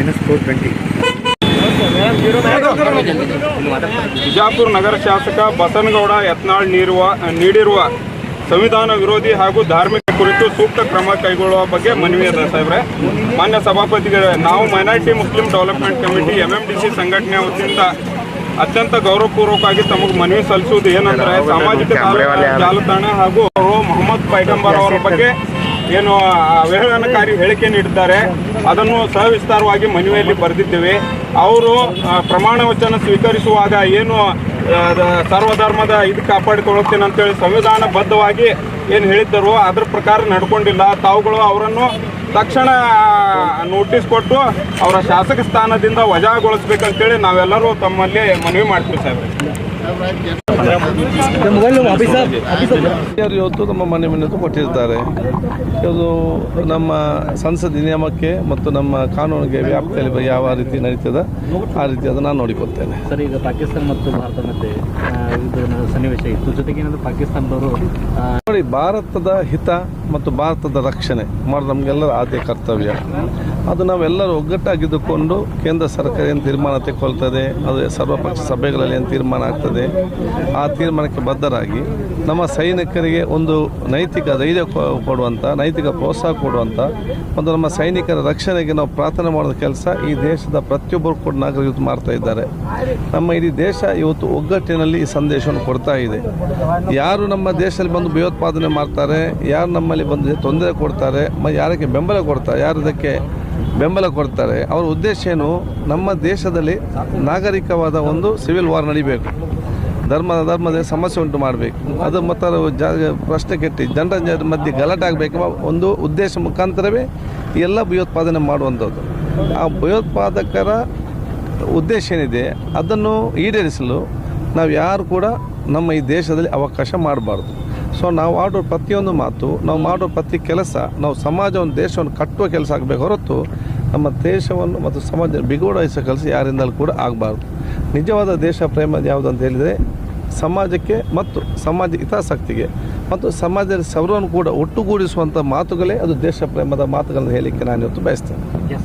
Minus four twenty Bijapur ನಗರ ಶಾಸಕ ಬಸನಗೌಡ ಯತ್ನಾಳ್ ನೀರುವ ನೀಡಿರುವ ಸಂವಿಧಾನ ವಿರೋಧಿ ಹಾಗೂ ಧಾರ್ಮಿಕ ಕುರಿತು ಸೂಕ್ತ ಕ್ರಮ ಕೈಗೊಳ್ಳುವ ಬಗ್ಗೆ ಮನವಿ ಅದ ಸಾಹೇಬ್ರೆ. ಮಾನ್ಯ ಸಭಾಪತಿಗಳೇ ನಾವು minority Muslim development committee M M D C ಸಂಘಟನೆ ವತಿಯಿಂದ ಅತ್ಯಂತ ಗೌರವಪೂರ್ವಕವಾಗಿ ತಮಗೆ ಮನವಿ ಸಲ್ಲಿಸುವುದು ಏನಂದ್ರೆ ಸಾಮಾಜಿಕ ಜಾಲ- ಜಾಲತಾಣ ಹಾಗೂ ಮೊಹಮ್ಮದ್ ಪೈಗಂಬರ್ ಅವರ ಬಗ್ಗೆ ಏನು ಅವಹೇಳನಕಾರಿ ಹೇಳಿಕೆ ನೀಡಿದ್ದಾರೆ. ಅದನ್ನು ಸವಿಸ್ತಾರವಾಗಿ ಮನವಿಯಲ್ಲಿ ಬರೆದಿದ್ದೇವೆ. ಅವರು ಪ್ರಮಾಣ ವಚನ ಸ್ವೀಕರಿಸುವಾಗ ಏನು ಸರ್ವಧರ್ಮದ ಇದು ಕಾಪಾಡಿಕೊಳ್ಳುತ್ತೇನೆ ಅಂತೇಳಿ ಸಂವಿಧಾನಬದ್ಧವಾಗಿ ಏನು ಹೇಳಿದ್ದರು ಅದ್ರ ಪ್ರಕಾರ ನಡ್ಕೊಂಡಿಲ್ಲ. ತಾವುಗಳು ಅವರನ್ನು ತಕ್ಷಣ ನೋಟಿಸ್ ಕೊಟ್ಟು ಅವರ ಶಾಸಕ ಸ್ಥಾನದಿಂದ ವಜಾಗೊಳಿಸ್ಬೇಕಂತೇಳಿ ನಾವೆಲ್ಲರೂ ತಮ್ಮಲ್ಲಿ ಮನವಿ ಮಾಡ್ತೀವಿ ಸಾಹೇಬ್ರೆ. ಇವತ್ತು ನಮ್ಮ ಮನೆ ಮನೆ ಕೊಟ್ಟಿರ್ತಾರೆ. ಇದು ನಮ್ಮ ಸಂಸದ ನಿಯಮಕ್ಕೆ ಮತ್ತು ನಮ್ಮ ಕಾನೂನಿಗೆ ವ್ಯಾಪ್ತಿಯಲ್ಲಿ ಯಾವ ರೀತಿ ನಡೀತದ ಆ ರೀತಿ ಅದನ್ನು ನಾನು ನೋಡಿಕೊಳ್ತೇನೆ. ಸರ್ ಈಗ ಪಾಕಿಸ್ತಾನ ಮತ್ತು ಭಾರತ ಮತ್ತೆ ಸನ್ನಿವೇಶ ಇತ್ತು. ಜೊತೆಗೆ ಏನಾದರೂ ಪಾಕಿಸ್ತಾನದವರು ನೋಡಿ ಭಾರತದ ಹಿತ ಮತ್ತು ಭಾರತದ ರಕ್ಷಣೆ ಮಾಡೋದು ನಮಗೆಲ್ಲರ ಆದ್ಯ ಕರ್ತವ್ಯ. ಅದು ನಾವೆಲ್ಲರೂ ಒಗ್ಗಟ್ಟಾಗಿದ್ದುಕೊಂಡು ಕೇಂದ್ರ ಸರ್ಕಾರ ಏನು ತೀರ್ಮಾನ ತೆಗೊಳ್ತದೆ ಅದು ಸರ್ವಪಕ್ಷ ಸಭೆಗಳಲ್ಲಿ ಏನು ತೀರ್ಮಾನ ಆಗ್ತದೆ ಆ ತೀರ್ಮಾನಕ್ಕೆ ಬದ್ಧರಾಗಿ ನಮ್ಮ ಸೈನಿಕರಿಗೆ ಒಂದು ನೈತಿಕ ಧೈರ್ಯ ಕೊಡುವಂಥ ನೈತಿಕ ಪ್ರೋತ್ಸಾಹ ಕೊಡುವಂಥ ಒಂದು ನಮ್ಮ ಸೈನಿಕರ ರಕ್ಷಣೆಗೆ ನಾವು ಪ್ರಾರ್ಥನೆ ಮಾಡೋದ ಕೆಲಸ ಈ ದೇಶದ ಪ್ರತಿಯೊಬ್ಬರು ಕೂಡ ಇವತ್ತು ಮಾಡ್ತಾ ಇದ್ದಾರೆ. ನಮ್ಮ ಇಡೀ ದೇಶ ಇವತ್ತು ಒಗ್ಗಟ್ಟಿನಲ್ಲಿ ಈ ಸಂದೇಶವನ್ನು ಕೊಡ್ತಾ ಇದೆ. ಯಾರು ನಮ್ಮ ದೇಶದಲ್ಲಿ ಬಂದು ಭಯೋತ್ಪಾದನೆ ಮಾಡ್ತಾರೆ, ಯಾರು ನಮ್ಮಲ್ಲಿ ಬಂದು ತೊಂದರೆ ಕೊಡ್ತಾರೆ, ಮ, ಯಾರಿಗೆ ಬೆಂಬಲ ಕೊಡ್ತಾರೆ, ಯಾರು ಇದಕ್ಕೆ ಬೆಂಬಲ ಕೊಡ್ತಾರೆ, ಅವರ ಉದ್ದೇಶ ಏನು? ನಮ್ಮ ದೇಶದಲ್ಲಿ ನಾಗರಿಕವಾದ ಒಂದು ಸಿವಿಲ್ ವಾರ್ ನಡಿಬೇಕು. ಧರ್ಮ ಧರ್ಮದ ಸಮಸ್ಯೆ ಉಂಟು ಮಾಡಬೇಕು. ಅದು ಮತ್ತು ಜ, ಪ್ರಶ್ನೆ ಕೆಟ್ಟಿ. ಜನರ ಜನ ಮಧ್ಯೆ ಗಲಾಟೆ ಆಗಬೇಕು ಒಂದು ಉದ್ದೇಶ ಮುಖಾಂತರವೇ ಎಲ್ಲ ಭಯೋತ್ಪಾದನೆ ಮಾಡುವಂಥದ್ದು. ಆ ಭಯೋತ್ಪಾದಕರ ಉದ್ದೇಶ ಏನಿದೆ, ಅದನ್ನು ಈಡೇರಿಸಲು ನಾವು ಯಾರು ಕೂಡ ನಮ್ಮ ಈ ದೇಶದಲ್ಲಿ ಅವಕಾಶ ಮಾಡಬಾರ್ದು. ಸೊ ನಾವು ಆಡೋ ಪ್ರತಿಯೊಂದು ಮಾತು, ನಾವು ಮಾಡೋ ಪ್ರತಿ ಕೆಲಸ, ನಾವು ಸಮಾಜವನ್ನು ದೇಶವನ್ನು ಕಟ್ಟುವ ಕೆಲಸ ಆಗಬೇಕು ಹೊರತು ನಮ್ಮ ದೇಶವನ್ನು ಮತ್ತು ಸಮಾಜ ಬಿಗೋಡಾಯಿಸೋ ಕೆಲಸ ಯಾರಿಂದಲೂ ಕೂಡ ಆಗಬಾರ್ದು. ನಿಜವಾದ ದೇಶ ಪ್ರೇಮ ಯಾವುದು ಅಂತ ಹೇಳಿದರೆ ಸಮಾಜಕ್ಕೆ ಮತ್ತು ಸಮಾಜ ಹಿತಾಸಕ್ತಿಗೆ ಮತ್ತು ಸಮಾಜದ ಸರ್ವರನ್ನು ಕೂಡ ಒಟ್ಟುಗೂಡಿಸುವಂಥ ಮಾತುಗಳೇ ಅದು ದೇಶ ಪ್ರೇಮದ ಮಾತುಗಳನ್ನು ಹೇಳಲಿಕ್ಕೆ ನಾನು ಇವತ್ತು ಬಯಸ್ತೇನೆ.